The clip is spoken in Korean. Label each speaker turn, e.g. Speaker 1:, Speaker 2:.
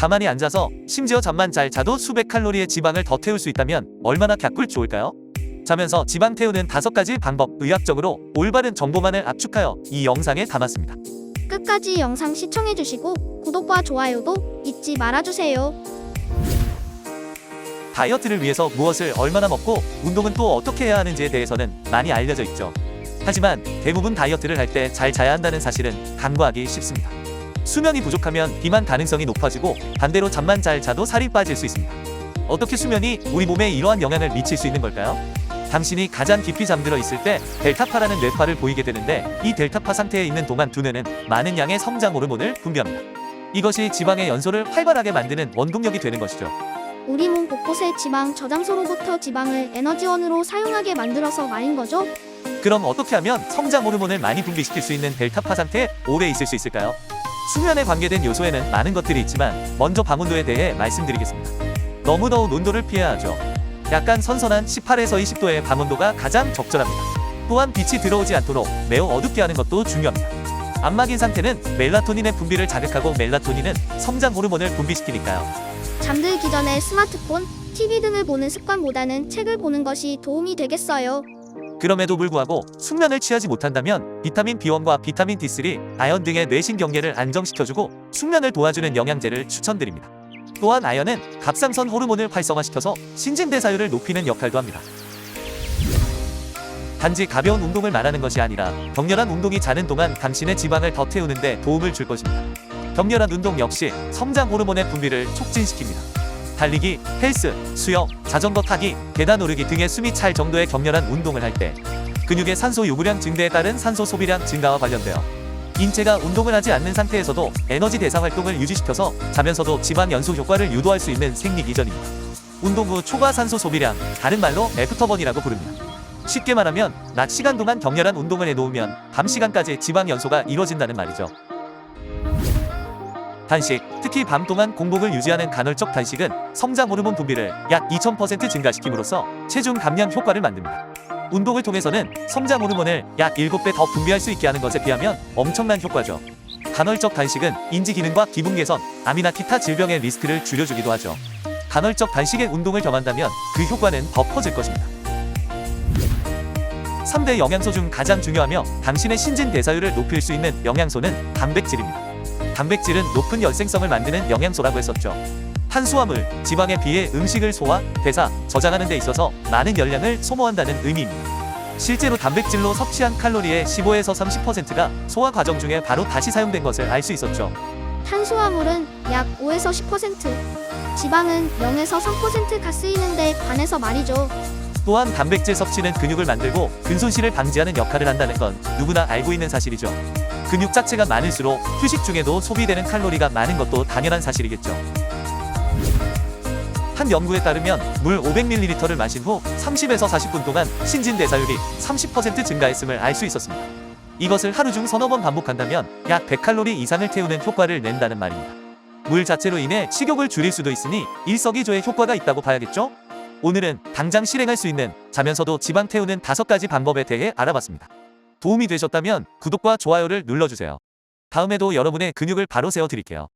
Speaker 1: 가만히 앉아서 심지어 잠만 잘 자도 수백 칼로리의 지방을 더 태울 수 있다면 얼마나 갸꿀 좋을까요? 자면서 지방 태우는 다섯 가지 방법 의학적으로 올바른 정보만을 압축하여 이 영상에 담았습니다.
Speaker 2: 끝까지 영상 시청해주시고 구독과 좋아요도 잊지 말아주세요.
Speaker 1: 다이어트를 위해서 무엇을 얼마나 먹고 운동은 또 어떻게 해야 하는지에 대해서는 많이 알려져 있죠. 하지만 대부분 다이어트를 할 때 잘 자야 한다는 사실은 간과하기 쉽습니다. 수면이 부족하면 비만 가능성이 높아지고 반대로 잠만 잘 자도 살이 빠질 수 있습니다. 어떻게 수면이 우리 몸에 이러한 영향을 미칠 수 있는 걸까요? 당신이 가장 깊이 잠들어 있을 때 델타파라는 뇌파를 보이게 되는데 이 델타파 상태에 있는 동안 두뇌는 많은 양의 성장 호르몬을 분비합니다. 이것이 지방의 연소를 활발하게 만드는 원동력이 되는 것이죠.
Speaker 2: 우리 몸 곳곳의 지방 저장소로부터 지방을 에너지원으로 사용하게 만들어서 말인 거죠?
Speaker 1: 그럼 어떻게 하면 성장 호르몬을 많이 분비시킬 수 있는 델타파 상태에 오래 있을 수 있을까요? 수면에 관계된 요소에는 많은 것들이 있지만 먼저 밤온도에 대해 말씀드리겠습니다. 너무 더운 온도를 피해야 하죠. 약간 선선한 18에서 20도의 밤온도가 가장 적절합니다. 또한 빛이 들어오지 않도록 매우 어둡게 하는 것도 중요합니다. 안막인 상태는 멜라토닌의 분비를 자극하고 멜라토닌은 성장 호르몬을 분비시키니까요.
Speaker 2: 잠들기 전에 스마트폰, TV 등을 보는 습관보다는 책을 보는 것이 도움이 되겠어요.
Speaker 1: 그럼에도 불구하고 숙면을 취하지 못한다면 비타민 B1과 비타민 D3, 아연 등의 뇌신 경계를 안정시켜주고 숙면을 도와주는 영양제를 추천드립니다. 또한 아연은 갑상선 호르몬을 활성화시켜서 신진대사율을 높이는 역할도 합니다. 단지 가벼운 운동을 말하는 것이 아니라 격렬한 운동이 자는 동안 당신의 지방을 더 태우는데 도움을 줄 것입니다. 격렬한 운동 역시 성장 호르몬의 분비를 촉진시킵니다. 달리기, 헬스, 수영, 자전거 타기, 계단 오르기 등의 숨이 찰 정도의 격렬한 운동을 할 때 근육의 산소 요구량 증대에 따른 산소 소비량 증가와 관련되어 인체가 운동을 하지 않는 상태에서도 에너지 대사 활동을 유지시켜서 자면서도 지방 연소 효과를 유도할 수 있는 생리 기전입니다. 운동 후 초과 산소 소비량, 다른 말로 애프터번이라고 부릅니다. 쉽게 말하면 낮 시간 동안 격렬한 운동을 해놓으면 밤 시간까지 지방 연소가 이루어진다는 말이죠. 단식, 특히 밤 동안 공복을 유지하는 간헐적 단식은 성장 호르몬 분비를 약 2000% 증가시킴으로써 체중 감량 효과를 만듭니다. 운동을 통해서는 성장 호르몬을 약 7배 더 분비할 수 있게 하는 것에 비하면 엄청난 효과죠. 간헐적 단식은 인지 기능과 기분 개선, 암이나 기타 질병의 리스크를 줄여주기도 하죠. 간헐적 단식의 운동을 겸한다면 그 효과는 더 커질 것입니다. 3대 영양소 중 가장 중요하며 당신의 신진 대사율을 높일 수 있는 영양소는 단백질입니다. 단백질은 높은 열생성을 만드는 영양소라고 했었죠. 탄수화물, 지방에 비해 음식을 소화, 대사, 저장하는 데 있어서 많은 열량을 소모한다는 의미입니다. 실제로 단백질로 섭취한 칼로리의 15에서 30%가 소화 과정 중에 바로 다시 사용된 것을 알 수 있었죠.
Speaker 2: 탄수화물은 약 5에서 10%, 지방은 0에서 3%가 쓰이는데 관해서 말이죠.
Speaker 1: 또한 단백질 섭취는 근육을 만들고 근손실을 방지하는 역할을 한다는 건 누구나 알고 있는 사실이죠. 근육 자체가 많을수록 휴식 중에도 소비되는 칼로리가 많은 것도 당연한 사실이겠죠. 한 연구에 따르면 물 500ml를 마신 후 30에서 40분 동안 신진대사율이 30% 증가했음을 알 수 있었습니다. 이것을 하루 중 서너 번 반복한다면 약 100칼로리 이상을 태우는 효과를 낸다는 말입니다. 물 자체로 인해 식욕을 줄일 수도 있으니 일석이조의 효과가 있다고 봐야겠죠? 오늘은 당장 실행할 수 있는 자면서도 지방 태우는 다섯 가지 방법에 대해 알아봤습니다. 도움이 되셨다면 구독과 좋아요를 눌러주세요. 다음에도 여러분의 근육을 바로 세워드릴게요.